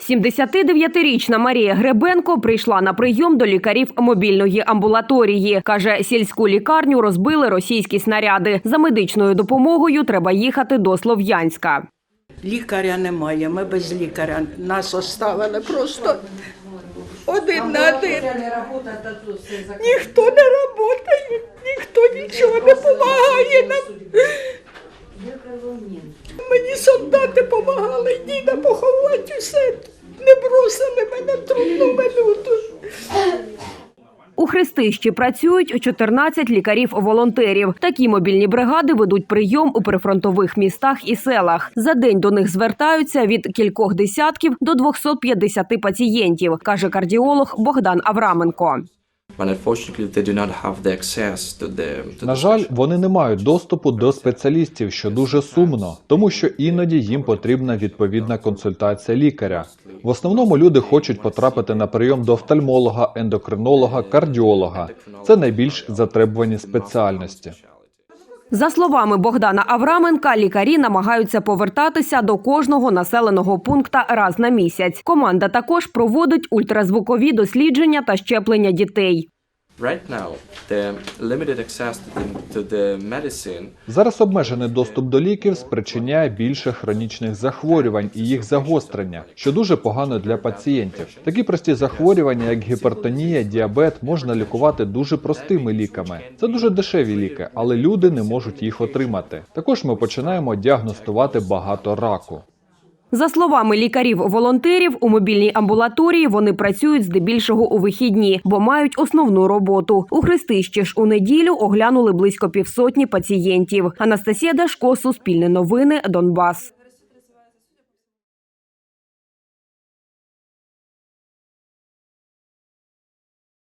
79-річна Марія Гребенко прийшла на прийом до лікарів мобільної амбулаторії. Каже, сільську лікарню розбили російські снаряди. За медичною допомогою треба їхати до Слов'янська. Лікаря немає, ми без лікаря. Нас оставили просто один на один. Ніхто не працює, ніхто нічого не допомагає нам. Мені солдати допомагали, діда поховати усе. Не бросили мене в трудну минуту. У Хрестищі працюють 14 лікарів-волонтерів. Такі мобільні бригади ведуть прийом у прифронтових містах і селах. За день до них звертаються від кількох десятків до 250 пацієнтів, каже кардіолог Богдан Авраменко. На жаль, вони не мають доступу до спеціалістів, що дуже сумно, тому що іноді їм потрібна відповідна консультація лікаря. В основному люди хочуть потрапити на прийом до офтальмолога, ендокринолога, кардіолога. Це найбільш затребувані спеціальності. За словами Богдана Авраменка, лікарі намагаються повертатися до кожного населеного пункта раз на місяць. Команда також проводить ультразвукові дослідження та щеплення дітей. Right now, the limited access to the, medicine Зараз обмежений доступ до ліків спричиняє більше хронічних захворювань і їх загострення, що дуже погано для пацієнтів. Такі прості захворювання, як гіпертонія, діабет, можна лікувати дуже простими ліками. Це дуже дешеві ліки, але люди не можуть їх отримати. Також ми починаємо діагностувати багато раку. За словами лікарів-волонтерів, у мобільній амбулаторії вони працюють здебільшого у вихідні, бо мають основну роботу. У Христищі ж у неділю оглянули близько півсотні пацієнтів. Анастасія Дашко, Суспільне новини, Донбас.